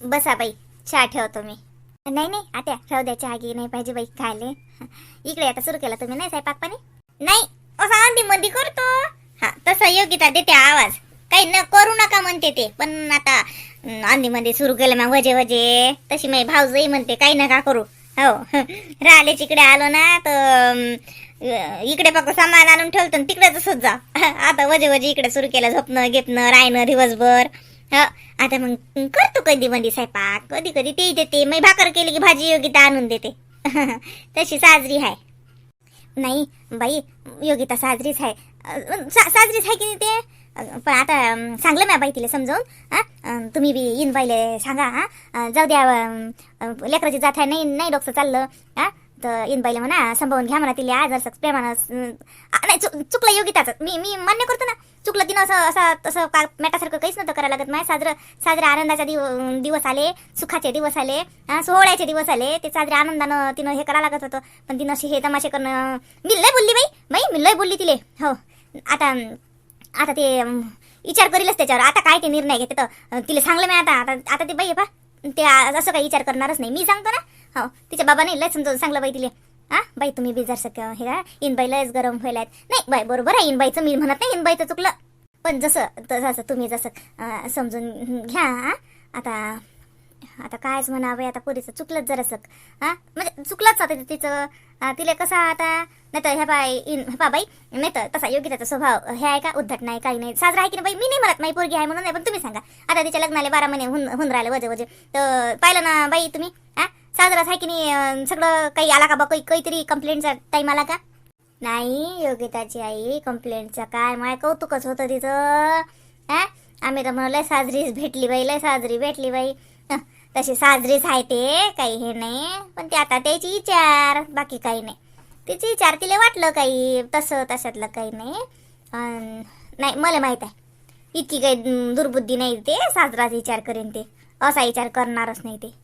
बसा बाई चहा ठेवतो मी. नाही नाही आता राहू द्या चहा घे नाही पाहिजे बाई खायले. इकडे आता सुरू केला तुम्ही नाही साहेब पाणी? नाही असा आधी मध्ये करतो. हा तसा योगिता देते आवाज. काही न करू नका म्हणते ते पण आता आंधी मध्ये सुरू केलं मग वजे वजे. तशी माझी भाऊजही म्हणते काही नका करू. हो राहिलेच इकडे आलो ना तर इकडे फक्त सामान आणून ठेवतो तिकडे तसंच जा आता वजे वजे इकडे सुरू केलं झोपणं घेपणं राहणं दिवसभर. आता मग करतो कधी मध्ये स्वयंपाक. कधी कधी ते देते. मी भाकर केली की भाजी योगिता आणून देते. तशी साजरी आहे. नाही बाई योगिता साजरीच आहे. सा- साजरीच आहे की नाही ते? पण आता सांगलं ना बाई तिला समजावून. तुम्ही बी इन बाईले सांगा हा. जाऊ द्या लेकराची जात आहे. नाही नाही डॉक्टर चाललं. हा तर इन म्हणा संभवून घ्या म्हणा तिला आज असं प्रेमानं नाही चु- चुकलं योगिताच मी मी मान्य करतो ना. चुकलं तिनं असं असं तसं का मेटासारखं काहीच नव्हतं करायला लागत. माय साजरं साजरा आनंदाचा दिव दिवस आले सुखाचे दिवस आले सोहळ्याचे दिवस आले. ते साजरे आनंदानं तिनं हे करायला लागत होतं. पण तिनं असे हे तमाशे करणं मी लय बोलली बाई बाई मी लय बोलली तिले. हो. आता आता ते विचार करीलच त्याच्यावर. आता काय ते निर्णय घेते तर तिला सांगलं मी आता. आता आता ते बाई पा ते असं काही विचार करणारच नाही. मी सांगतो ना हो तिच्या बाबाने लय समजावून सांगलं बाई तिले. हा बाई तुम्ही बी सक हे का इनबाई लयच गरम व्हायला नाही बाई बरोबर आहे इनबाईचं मी म्हणत नाही इनबाईचं चुकलं. पण जसं तसं तुम्ही जसं समजून घ्या आता आता कायच म्हणावं आता पुरीचं चुकलंच जरासं हा. म्हणजे चुकलंच आता तिचं तिला कसं आता नाही तर ह्या बाई इन ह्या बा बाई नाही तर तसा योग्य त्याचा स्वभाव हे आहे का? उद्धट नाही काही नाही. साजरा आहे की नाही बाई? मी नाही म्हणत नाही पोरगी आहे म्हणून नाही पण तुम्ही सांगा. आता तिच्या लग्नाला बारा महिने होऊन हुन राहिले वजे वजे. तर पाहिलं ना बाई तुम्ही? साजराच आहे की नाही? सगळं काही आला का बा? काही काहीतरी कंप्लेंटचा टाईम आला का? नाही योगिताची आई कंप्लेंटचं काय? माय कौतुकच होतं तिचं हा? आम्ही तर म्हणलं साजरीच भेटली बाई लय साजरी भेटली बाई. तशी साजरीच आहे ते काही हे नाही. पण ते आता त्याची विचार बाकी काही नाही. तिची विचार तिला वाटलं काही तसं तशातलं काही नाही. नाही मला माहीत आहे. इतकी काही दुर्बुद्धी नाही ते साजराच विचार करेन ते. असा विचार करणारच नाही ते.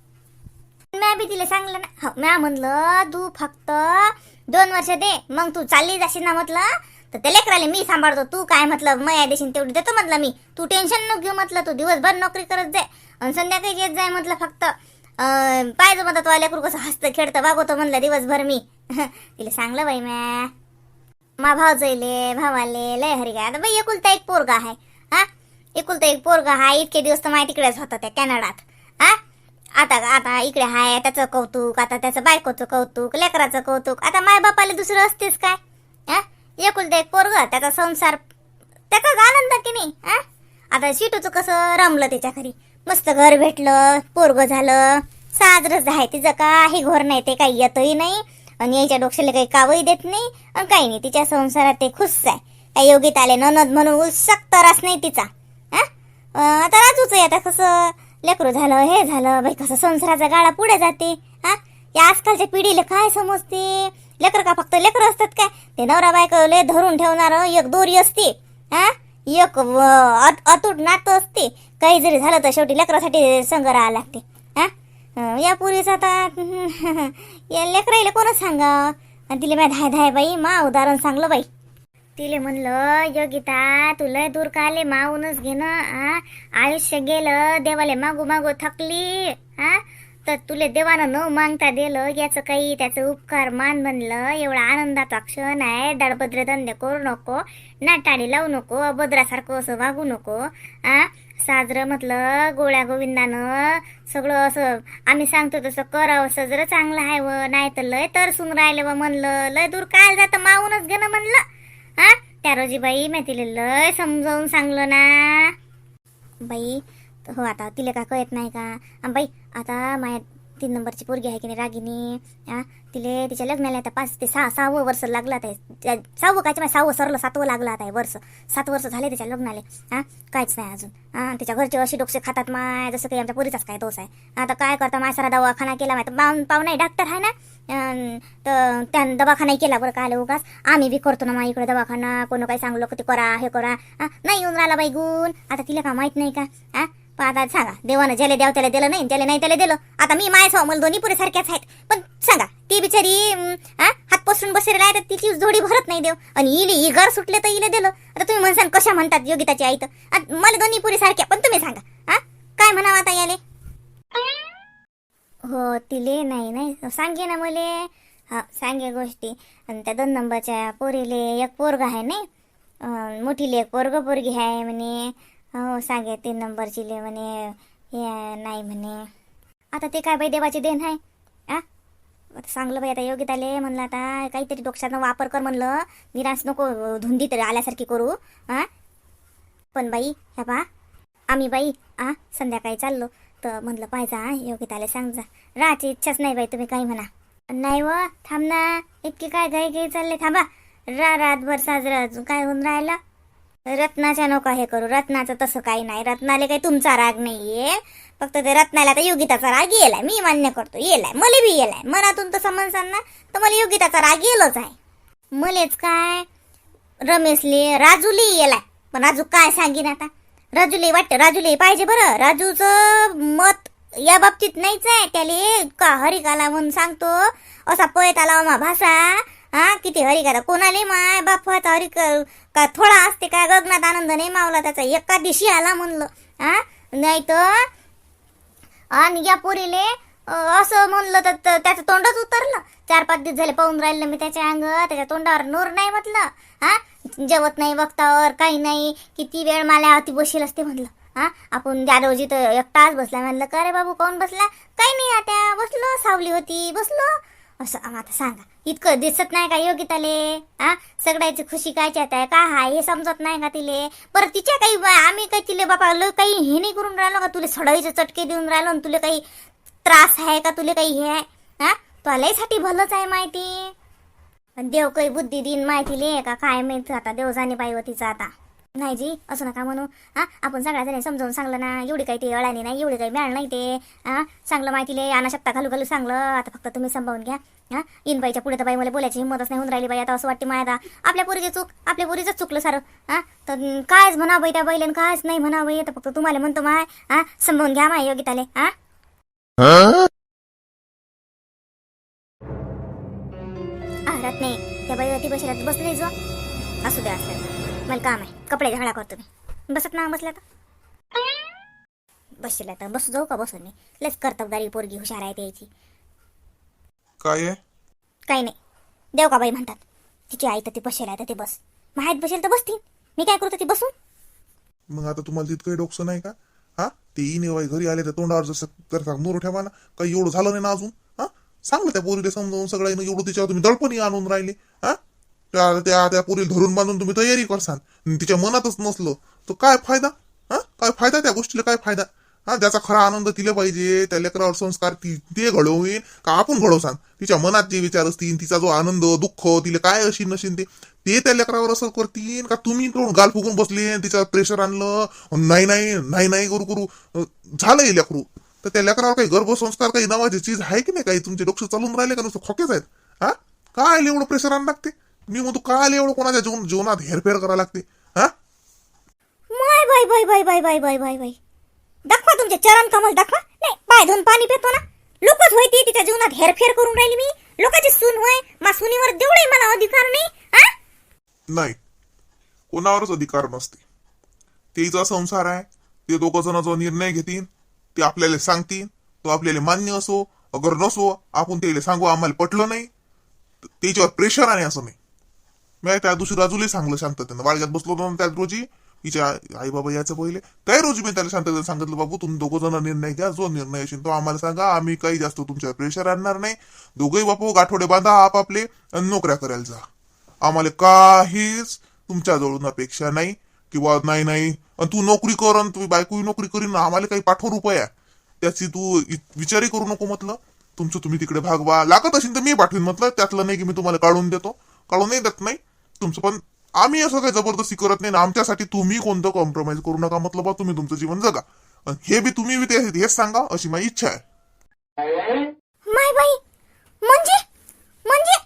म्या बी तिला सांगलं ना. हो, म्या म्हणलं तू फक्त दोन वर्ष दे मग तू चालली जाशील ना म्हटलं. तर ते लेकराले मी सांभाळतो. तू काय म्हटलं मया देशील तेवढी देतो म्हटलं मी. तू टेन्शन नको घेऊ म्हटलं. तू दिवसभर नोकरी करत जाय आणि संध्याकाळी येत जाय म्हटलं फक्त. अं, पाहिजे म्हणतात तुला लेकरू कसं हसतं खेळतं वागवतो म्हणलं दिवसभर मी. तिला सांगलं बाई म्या मा भाव जाईले भावाले लय हरी काय आता बाई एकुलता एक पोरगा आहे. हा? एकुलता एक पोरगा हा इतके दिवस तर माहिती तिकडेच होता त्या कॅनडात. हा? आता आता इकडे हाय त्याचं कौतुक आता त्याचं बायकोचं कौतुक लेकराचं कौतुक आता माय बापाला दुसरं असतेच काय? हा? एकुलता एक पोरग त्याचा संसार त्याचा आनंद की नाही? हा? आता शिटूचं कसं रमलं त्याच्या घरी? मस्त घर भेटलं पोरग झालं साजरच आहे तिचं काही घोर नाही ते काही येतही नाही आणि याच्या डोक्याला काही कावही देत नाही आणि काही नाही तिच्या संसारात ते खुश आहे. काही योगीत आले ननद म्हणून उत्सक तरास नाही तिचा. हा? आता राजूच आहे आता कसं लेकरू झालं हे झालं बाई कसं संसाराचा गाळा पुढे जाते हा? या आजकालच्या पिढीला काय समजते? लेकर का फक्त लेकर असतात काय? ते नवरा बायको लय धरून ठेवणार एक दोरी असते हा? एक अत- अतूट नातं असते. काही जरी झालं तर शेवटी लेकरासाठी संग राहावं लागते हा? या पुरीच आता या लेकराईला कोणच सांगा आणि तिला माय धाय धाय बाई मा उदाहरण सांगलं बाई. तिले म्हणलं योगिता तुला दूर काले माऊनच घेणं आ? आयुष्य गेलं देवाले मागू मागू थकली हा तर तुले देवानं न मागता दिलं याचं काही त्याचं उपकार मान म्हणलं एवढा आनंदाचा क्षण आहे दडबद्र धंदे करू नको नाटाडी लावू नको अभद्रासारखं असं वागू नको आ? साजरं म्हटलं गोळ्या गोविंदानं सगळं असं आम्ही सांगतो तसं करावं सजरं चांगलं आहे व नाही तर लय तरसून राहिलं व म्हणलं लय दूर काय जातं माऊनच घेणं म्हणलं. हा? त्या रोजी बाई मी तिला लय समजावून सांगलं ना. बाई हो आता तिला का कळत नाही का? बाई आता माझ्या तीन नंबरची पोरगी आहे की नाही रागिनी हा? तिले तिच्या लग्नाला आता पाच ते सहा सहावं वर्ष लागलं आता सहावं कायच माझ्या सहावं सरलं सातवं लागलं आता आहे वर्ष. सात वर्ष झाले त्याच्या लग्नाले हा? काहीच नाही अजून हा? त्याच्या घरचे अशी डोकसे खातात माय जसं काही आमच्या पोरीचाच काय दोष आहे. आता काय करता माय सारा दवाखाना केला माय पाहून पाहून नाही डॉक्टर आहे ना? तर त्यानं दवाखानाही केला बरं काय उगाच. आम्ही बी करतो ना मा इकडे दवाखाना कोण काही सांगलो की ते करा हे करा. नाही येऊन राहिला बाई गुण. आता तिला का माहीत नाही का? हा? पण आता सांगा देवानं ज्याला द्याव त्याला दिलं नाही ज्याला नाही त्याला दिलं. आता मी मायच मला दोन्ही पुरे सारख्याच आहेत. पण सांगा ती बिचारी हात पसरून बसलेला आहे तर तिची जोडी भरत नाही देव. आणि इले इगार घर सुटले तर इले दिलं. आता तुम्ही म्हणसान कशा म्हणतात योगिताची आई तर? मला दोन्ही पुरे सारख्या पण तुम्ही सांगा हा? काय म्हणावं आता याले? हो तिले नाही नाही. सांगे ना मले. हा सांगे गोष्टी. आणि त्या दोन नंबरच्या पोरीले एक पोरग आहे नाही? अं, मोठीले एक पोरग पोरगी आहे म्हणे. हो सांगे तीन नंबरची ले म्हणे हे नाही म्हणे. आता ते काय बाई देवाची देण आहे? आ? आता सांगलं बाई आता योगिताले म्हणलं आता काहीतरी डोक्यानं वापर कर म्हणलं. निराश नको धुंदी तरी आल्यासारखी करू हा पण बाई ह्या बा आम्ही बाई आ संध्याकाळी चाललो. तर म्हणलं पाहिजे हा योगिताला सांग जा. राहायची इच्छाच नाही बाई तुम्ही काही म्हणा. नाही व थांब ना इतकी काय घाई घाई चालले थांबा. रा रातभर साजरा अजून काय होऊन राहिलं? रत्नाच्या नका हे करू. रत्नाचं तसं काही नाही. रत्नाले काही तुमचा राग नाहीये. फक्त ते रत्नाला तर योगिताचा राग येलाय मी मान्य करतो. येलाय मला बी येलाय मनातून तसं म्हणसान ना तर मला योगिताचा राग येलोच आहे. मलेच काय? रमेशले राजूले येलाय पण राजू काय सांगीन आता? राजूले वाटतं राजूले पाहिजे बरं. राजूचं मत या बाबतीत नाहीच आहे. त्याले का हरिकाला म्हणून सांगतो. असा पळत आला मा भाषा. हा किती हरिकाला कोणाले माय बापाचा हरी का थोडा असते का? गगनात आनंद नाही मावला त्याचा. एका दिवशी आला म्हणलं हा? नाही तर आणि या पोरीले असं म्हणलं तर त- त्याचं तोंडच उतरलं. चार पाच दिवस झाले पाहून राहिलं मी त्याच्या अंग. त्याच्या तोंडावर नूर नाही म्हटलं हा? जेवत नाही वक्तावर काही नाही. किती वेळ मला अति बसेल असते म्हटलं हा? आपण त्या रोजी तर एक तास बसला. म्हणलं का रे बाबू कोण बसला? काही नाही आता. बसलो सावली होती. बसलो. असं आता सांगा. इतकं दिसत नाही का योगिताले? हा सगळ्याची खुशी कायच्यात आहे? का हाय हे समजत नाही का तिले? बरं तिच्या काही आम्ही काही तिले बाबा लो काही हे नाही करून राहिलो का? तुले सडाईचे चटके देऊन राहिलो आणि तुले काही त्रास आहे का? तुले काही हे आहे? हा तुलासाठी भलंच आहे माहिती. देव काही बुद्धी देईन माहिती ले का? काय माहिती आता? देव जाणे पाहिजे तिचा आता. नाही जी असं नका म्हणू. हा आपण सगळ्या जणी समजावून सांगलं ना एवढी काही ते अळानी नाही एवढी काही मिळालं नाही ते. हा चांगलं माहिती ले आणा शकता घालू घालू सांगलं. आता फक्त तुम्ही सांभाळून घ्या. हा इन बाईच्या पुढे तर बाई मला बोलायची हिंमतच नाही होऊन राहिली बाई आता असं वाटते माया आता आपल्या पोरीची चूक आपल्या पोरीच चुकलं सारं. हा तर कायच म्हणा बाई त्या बैलेन कायच नाही म्हणा बाई. तर फक्त तुम्हाला म्हणतो माय हा सांभाळून घ्या माय योगिताले हा. आहारात नाही त्या बाई ती बसल्या बस जो. असू द्या असल्या मला काम आहे. कपडे झाडा करतो मी बसत ना बसल्या तर? बसल्या तर बसू जाऊ का बसून मी? लस कर्तबदारी पोरगी हुशार आहे त्याची. काय आहे? काही नाही. देव का बाई म्हणतात. तिची आई तर ती बसेल आहे तर ती बस. माहीत बसेल तर बसतील. मी काय करतो ती बसून? मग आता तुम्हाला तितकं डोकसं नाही का? हा? ते इने घरी आले तर तोंडावर जसं करता नोर ठेवा ना काही एवढं झालं नाही ना अजून? हा? सांगलं त्या पोरीला समजावून सगळ्यांना एवढं तिच्यावर तुम्ही दडपणी आणून राहिले. हा? त्या त्या त्या पोरीला धरून बांधून तुम्ही तयारी करसान तिच्या मनातच नसलं तर काय फायदा? हा? काय फायदा त्या गोष्टीला? काय फायदा? हा ज्याचा खरा आनंद तिला पाहिजे त्या लेकरावर संस्कार ती ते घडवून का आपण घडवसान? तिच्या मनात जे विचार असतील तिचा जो आनंद दुःख तिला काय अशी नशीन ते ते त्या लेकरावर असं करतील का तुम्ही करून गाल फुगून बसले तिच्यावर प्रेशर आणलं? नाही नाही नाही नाही करू करू. झालंय लेकरू. तर त्या लेकरावर काही गर्भसंस्कार काही नावाची चीज आहे की नाही? काही तुमचे डोक्ष चालून राहिले का? नुसतं खोकेच आहेत. हा? काय एवढं प्रेशर आण लागते? मी म्हणतो काय एवढं कोणाच्या जीवन जीवनात हेरफेर करायला लागते? हा? माय बाय बाय बाय बाय बाय बाय बाय बाय दाखवा तुमचे चरण कमल दाखवा. नाही पाय धुवून पाणी पितो ना. लोकच होय ती तिच्या जीवनात हेरफेर करून राहिली मी. लोकांची सून होय मा सुनीवर देवळे मला अधिकार नाही हा? नाही कोणावरच अधिकार नसते. तेचा संसार आहे ते दोघ जण जो निर्णय घेतील ते आपल्याला सांगतील तो आपल्याला मान्य असो अगर नसो आपण त्याला सांगू आम्हाला पटलं नाही त्याच्यावर प्रेशर आहे असं नाही मी त्या दिवशी राजूला सांगलं शांततेनं. वाळग्यात बसलो होतो ना रोजी. तिच्या आई बाबा यायचं पहिले. त्या रोजी मी त्याला शांततेनं सांगितलं बाबू तुम्ही दोघं जण निर्णय घ्या. जो निर्णय असेल तो आम्हाला सांगा. आम्ही काही जास्त तुमच्यावर प्रेशर आणणार नाही. दोघंही बापू गाठोडे बांधा आपापले आणि नोकऱ्या करायला जा. आम्हाला काहीच तुमच्या जवळून अपेक्षा नाही किंवा नाही नाही. आणि तू नोकरी कर आणि तुम्ही बायको नोकरी करीन. आम्हाला काही पाठव रुपये. आहे. त्याची तू विचारही करू नको म्हटलं. तुमचं तुम्ही तिकडे भागवा. लागत असेल तर मी पाठवीन म्हटलं. त्यातलं नाही की मी तुम्हाला काढून देतो. काढून नाही देत नाही. तुमचं पण आम्ही असं काही जबरदस्ती करत नाही ना आमच्यासाठी तुम्ही कोणतं कॉम्प्रोमाइज करू नका. म्हटलं बा तुम्ही तुमचं जीवन जगा. अन हे बी तुम्ही बी ते- हेच सांगा अशी माझी इच्छा आहे. माय बाई म्हणजे? म्हणजे?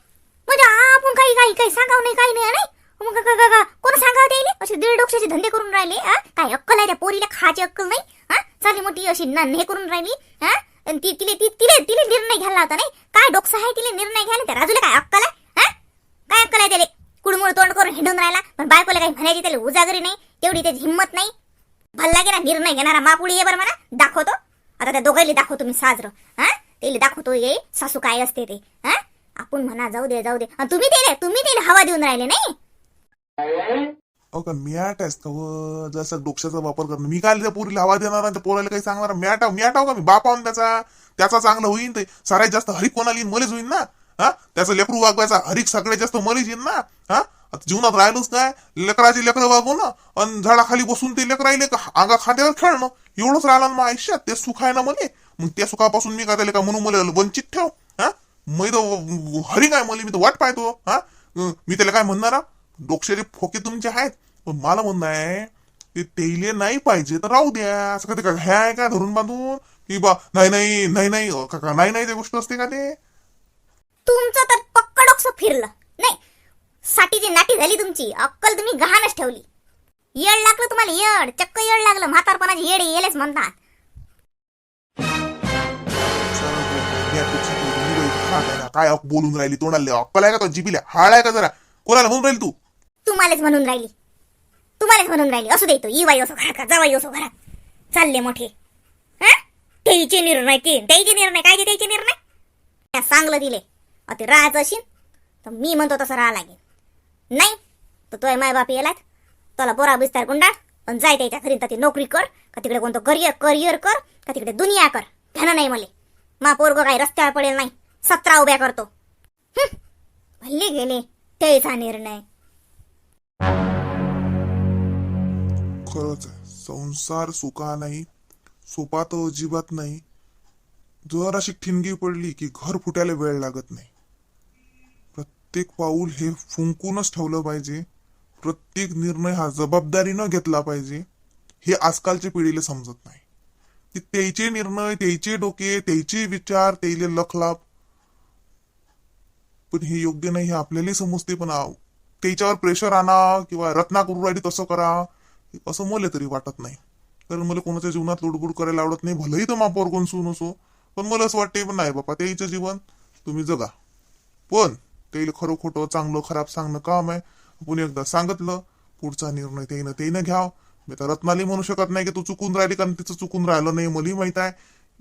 म्हणजे आपण काही काही काही सांगाव नाही काही नाही नाही? मग का- का- का- कोण सांगावं त्याले? असे दीड डोक्षाचे धंदे करून राहिले हा? काय अक्कल आहे त्या पोरीला? खायची अक्कल नाही? हा? चाली मोठी अशी न- हे करून राहिली हा? अन ती तिले ती तिले तिले निर्णय घ्यायला होता नाही? काय डोकसा आहे तिले निर्णय घ्यायला? त्या राजूला काय अक्कल आहे? हा? काय अक्कल आहे त्याले? कुडमुळ तोंड करून हिंडून राहिला. पण बायकोला काही म्हणायची त्याला उजागरी नाही तेवढी त्याची हिंमत नाही. भल्ला गेला निर्णय घेणारा मापुळी ये बरं मला. दाखवतो. आता त्या दोघांनी दाखवतो मी साजरं. हा? त्याला दाखवतो ये सासू काय असते ते. हा? आपण म्हणा जाऊ दे जाऊ दे. तुम्ही दिले तुम्ही दिले हवा देऊन राहिले नाही? अहो का मॅट आहेस का व? जसं डोक्याचा वापर करणं. मी काय त्या पोरीला हवा देणार आणि त्या पोराला काही सांगणार? मॅट मॅट हो का मी? बाप आहोन त्याचा. त्याचा चांगलं होईन ते. सगळ्यात जास्त हरी कोणाला येईन मलेच होईन ना. हा? त्याचं लेकरू वागवायचा हरिक सगळ्यात जास्त मरीज येईन ना? हा? आता जीवनात राहिलोच काय लेकराची लेकरं वागवणं आणि झाडाखाली बसून ते लेकर राहिले का? अंगा खांद्यावर खेळणं एवढंच राहिलं ना मग आयुष्यात. ते सुख आहे ना मले? मग त्या सुखापासून मी काय त्याला का म्हणून मला वंचित ठेव. हा? मी तर हरी काय मला. मी तर वाट पाहतो. हा? मी त्याला काय म्हणणार डोक्षाचे फोके तुमचे आहेत. पण मला म्हणणं आहे ते तेले नाही पाहिजे तर राहू द्या. असं काय का हे आहे का धरून बांधून? की बा नाही नाही नाही नाही. अ, नाही नाही ते गोष्ट असते का ते? तुमचं तर पक्क डोकसं फिरलं. नाही साठीची नाटी झाली तुमची. अक्कल तुम्ही गहाणच ठेवली. येड लागलं तुम्हाला येड. चक्क येड लागलं. म्हातारपणाचे येडे येलेच म्हणतात. तू. काय अक बोलून राहिली तोंडाला? अक्कल आहे का तो जिबीला हाड आहे का जरा? कोणाला म्हणून राहिली तू? तुम्हालाच म्हणून राहिली. तुम्हालाच म्हणून राहिली. असू देतो इवाई असो घरात का? जावाई असो घरात. चालले मोठे. हा? त्याचे निर्णय ते त्याचे निर्णय. काय ते त्याचे निर्णय? चांगलं दिले ते राहायचं असेल तर मी म्हणतो तसं राहा लागेल. नाही तर तोय माय बाप येलात त्याला बोरा बिस्तार गुंडाळ पण जाय त्याच्या घरी तर नोकरी कर का तिकडे कोणतं करिअर करिअर कर का तिकडे दुनिया कर. घ्यानं नाही मले. मा पोरग काही रस्त्यावर पडेल नाही सतरा उभ्या करतो. भल्ली भल्ले गेले त्याचा निर्णय. खरंच संसार सुका नाही सोपा तर अजिबात नाही. जर अशी ठिणगी पडली की घर फुटायला वेळ लागत नाही. प्रत्येक पाऊल हे फुंकूनच ठेवलं पाहिजे. प्रत्येक निर्णय हा जबाबदारीनं घेतला पाहिजे. हे आजकालच्या पिढीला समजत नाही. की त्याचे निर्णय त्याचे डोके त्याचे विचार त्याचे लखलाप. पण हे योग्य नाही हे आपल्यालाही समजते पण त्याच्यावर प्रेशर आणा किंवा रत्ना करू राहिली तसं करा असं मला तरी वाटत नाही. कारण मला कोणाच्या जीवनात लुडबुड करायला आवडत नाही भलेही तर मापावर कोण सून असो. पण मला असं वाटते पण नाही बापा त्याचं जीवन तुम्ही जगा. पण त्याला खरं खोटं चांगलं खराब सांगणं काम आहे. आपण एकदा सांगितलं पुढचा निर्णय त्यानं त्यानं घ्याव. मी तर रत्नाली म्हणू शकत नाही की तू चुकून राहिली कारण तिचं चुकून राहिलं नाही मलाही माहीत आहे.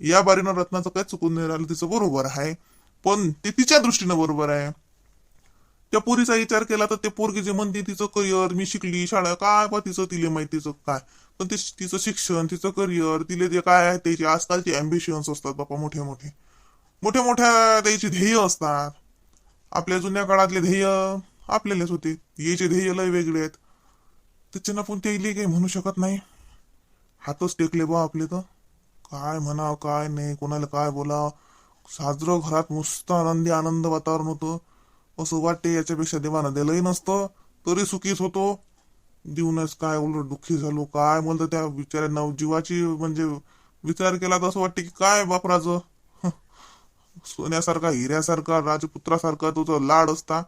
या बारीनं रत्नाचं काय चुकून नाही राहिलं तिचं बरोबर आहे. पण ते तिच्या दृष्टीनं बरोबर आहे. त्या पोरीचा विचार केला तर ते पोरगी जे म्हणते तिचं करिअर मी शिकली शाळा काय बा तिचं तिला माहिती तिचं काय? पण ते तिचं शिक्षण तिचं करिअर तिले जे काय आहे त्याचे आजकालचे अम्बिशन्स असतात बापा मोठे मोठे मोठ्या मोठ्या त्याची ध्येय असतात. आपल्या जुन्या काळातले ध्येय आपल्यालाच होते. याचे ध्येय लय वेगळे आहेत. त्याच्यानं पण ते काही म्हणू शकत नाही. हातच टेकले बा आपले तर. काय म्हणावं काय नाही कोणाला काय बोलावं. साजरं घरात मस्त आनंदी आनंद वातावरण होतं. असं वाटते याच्यापेक्षा देवानं दिलंही नसतं तरी सुखीच होतो. देऊनच काय उलट दुःखी झालो काय म्हणतं त्या बिचाऱ्यांना जीवाची म्हणजे विचार केला तर असं वाटते की काय वापराचं सोन्यासारखा हिऱ्यासारखा राजपुत्रासारखा तो जो लाड असता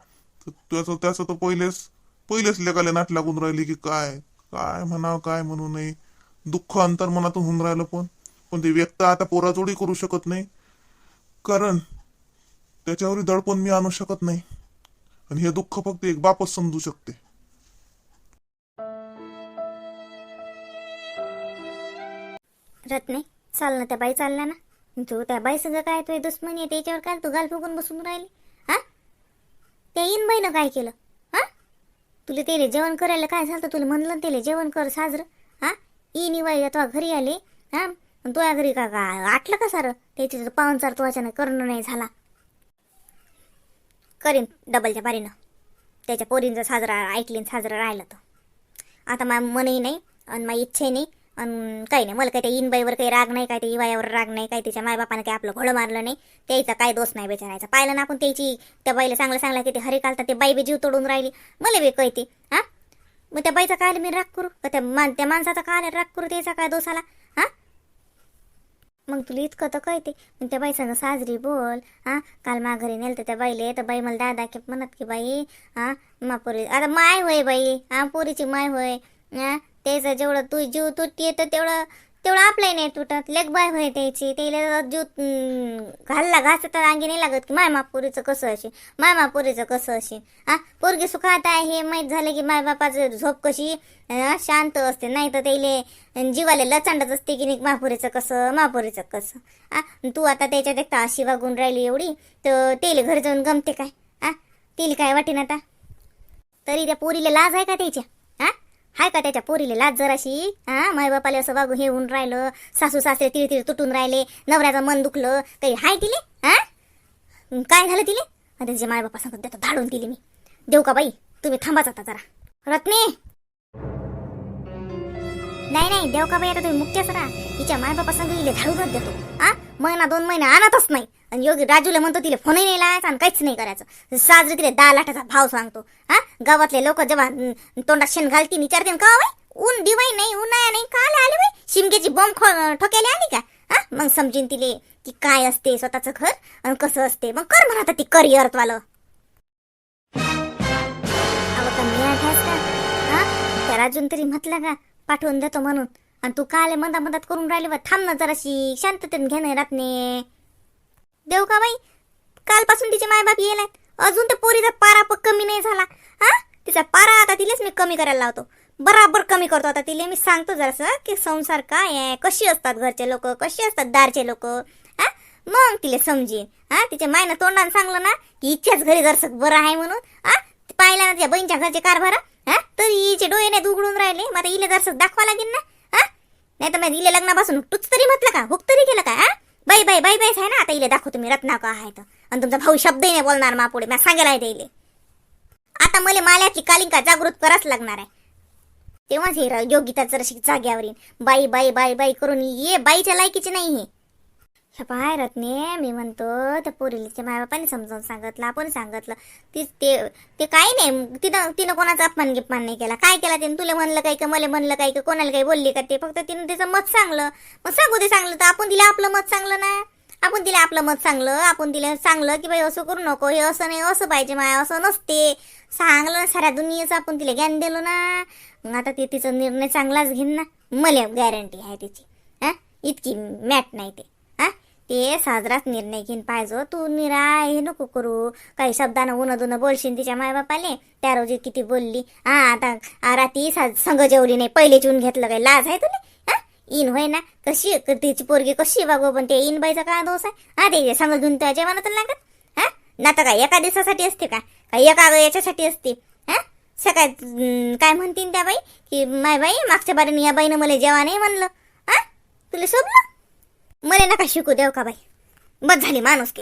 तर त्याचं त्याचं तर पहिलेच पहिलेच लेखाले नाट लागून राहिली की काय? काय म्हणावं काय म्हणू नये? दुःख अंतर्मनातून होऊन राहिलं पण. पण ते व्यक्त आता पोराजोडी करू शकत नाही. कारण त्याच्यावर दडपण मी आणू शकत नाही. आणि हे दुःख फक्त एक बापच समजू शकते. रत्ने चाल ना त्या बाई चालल्या ना? तू त्या बाई सगळं काय तुझे दुश्मनी आहे त्याच्यावर काय तू गाल फुगून बसून राहिली? हा? त्या इन बाईनं काय केलं? हा? तुला तेले जेवण करायला काय झालं तुला म्हणलं ना जेवण कर साजरं. हा? इन बाई तुझ्या घरी आले. हा? आणि तुझ्या घरी का का आटलं का सारं? त्याची पाहुणचार तो अचानक करणं नाही झाला. करीन डबलच्या बारीनं त्याच्या पोरींचा साजरा ऐकलीन साजरा राहिला तर. आता मा मनही नाही आणि माझी इच्छाही नाही. आणि काही नाही मला काही त्या इनबाईवर काही राग नाही काय त्या इवायावर राग नाही काही तिच्या मायबापानं काही आपलं घोडं मारलं नाही. त्याचा काय दोष नाही बेचारायचा. पाहिलं ना आपण त्याची त्या बाईला चांगलं सांगला की ते हरी कालता ते बाई बी जीव तोडून राहिली. मला बी कळते हा? मग त्या बाईचा काय मी राग करू? का त्या मान त्या माणसाचा काय राग करू त्याचा काय दोष आला? हा? मग तुला इतकं तर कळते. मग त्या बाईसंग साजरी बोल हा? काल मा घरी नेलं तर त्या बाईले तर बाई मला दादा की म्हणत की बाई हा? मा पोरी आता माय होय बाई हा? पोरीची माय होय हा? त्याचं जेवढं तू जीव तुटते तर तेवढं तेवढं आपलाही नाही तुटत. लेग बाय होय त्याची. त्याला जीव घालला घास तर अंगी नाही लागत की माय पोरीचं कसं असेल? माय पोरीचं कसं असेल? हा? पोरगी सुखात आहे हे माहीत झालं की माय बापाचं झोप कशी शांत असते. नाही तर त्याले जीवाले लचांडत असते की नाही महापुरीचं कसं महापुरीचं कसं? आ तू आता त्याच्यात एकटा अशी वागून राहिली एवढी तर तेले घर जाऊन गमते काय? आ तिला काय वाटेन आता? तरी त्या पोरीला लाज आहे का त्याच्या? हाय का त्याच्या पोरीला लाज जराशी? हा मायबापाला असं वागू हे होऊन राहिलं सासू सासरे तिळ तिळ तुटून राहिले नवऱ्याचं मन दुखलं काही हाय तिले? हा काय झालं तिले? त्याचे तिच्या माय बापा सांगत देतो धाडून दिली मी. देऊ का बाई? तुम्ही थांबाच आता जरा. रत्ने! नाही नाही देव का बाई आता तुम्ही मुक्तच राहा. तिच्या माय बापा सांगू इले धाडूनच देतो हा महिना दोन महिने आणतच नाही. आणि योगी राजूला म्हणतो तिला फोनही नाही लावायचा आणि काहीच नाही करायचं. साजरे तिला दहा लाटाचा भाव सांगतो. हा गावातले लोक जेव्हा तोंडात शेण घालतील विचारतील का बाई ऊन दिवाई नाही उन्हाळा नाही का आले बाई शिमग्याची बॉम्ब खो ठोक्याला आली का? हा मग समजीन तिले की काय असते स्वतःचं घर आणि कसं असते. मग कर म्हणा आता ती करिअर वालं हा राजून तरी म्हटलं का पाठवून देतो म्हणून. आणि तू काले मधा मधात करून राहिली बा. थांब ना जराशी. शांततेने घेणे रातने. देऊ का बाई? कालपासून तिचे मायबाप येईल अजून ते पोरीचा पारा प कमी नाही झाला. हा? तिचा पारा आता तिलेच मी कमी करायला लावतो. बराबर कमी करतो आता तिले. मी सांगतो जरासं की संसार काय आहे? कशी असतात घरचे लोक? कशी असतात दारचे लोक? हा? मग तिले समजेन. हा? तिच्या मायनं तोंडानं सांगलं ना की इच्छाच घरी जरसं बरं आहे म्हणून. हा? पाहिला ना त्या बहिणीच्या घरचे कारभार? हा? तर हिचे डोळे नाही उघडून राहिले. मग आता इले जरसं दाखवा लागेल ना हा? नाही तर मग इले लग्नापासून टूच तरी म्हटलं का? हुक तरी केलं का हा? बाई बाई बाई बाईच आहे ना आता इले दाखवतो मी रत्ना का आहे तर. आणि तुमचा भाऊ शब्दही नाही बोलणार मा पुढे मी सांगायला आहे इले आता मला माल्याची कालिंका जागृत करावंच लागणार आहे. तेव्हाच हे र- योगिता जराशी जाग्यावर येईन. बाई बाई बाई बाई करून ये बाईच्या लायकीचे नाही हे. पाय रत्ने मी म्हणतो त्या पोरीला मायबापाने समजावून सांगितलं आपण सांगितलं. ती ते ते काही नाही. तिनं तिनं कोणाचा अपमान गिपमान नाही केला. काय केला तिने? तुला म्हणलं काय का? मला म्हणलं काय का? कोणाला काही बोलली का ते? फक्त तिनं तिचं मत सांगलं. मग सांगू ते सांगलं तर आपण तिला आपलं मत सांगलं ना. आपण तिला आपलं मत सांगलं. आपण तिला सांगलं की बाई असं करू नको. हे असं नाही असं पाहिजे माया असं नसते. सांगलं ना साऱ्या दुनियेचं आपण तिला ज्ञान दिलो ना. मग आता ते तिचा निर्णय चांगलाच घेईन ना. मला गॅरंटी आहे तिची. हा? इतकी मॅट नाही ते. ते साजराच निर्णय घेऊन पाहिजो हो. तू निरा हे नको करू. काही शब्दानं उन दुन बोलशील तिच्या मायबापाले. त्या रोजी किती बोलली. हा आता राती संघ संग जेवली नाही. पहिले चिवून घेतलं काही लाज आहे तुला? हा इन होय ना? कशी तिची पोरगी कशी बाबू पण ते इन बाईचा काय दोष आहे? हा ते सांग घेऊन त्या जेवणात लागत? हा ना तर काय? एका दिवसासाठी असते का? काय एका याच्यासाठी असते? हा सकाळ काय म्हणतीन त्या बाई? की माय बाई मागच्या बारीने या बाईनं मला जेवा नाही म्हणलं. हा तुला शोभलं? मला नका शिकू देव का बाई. बस झाली माणूस की.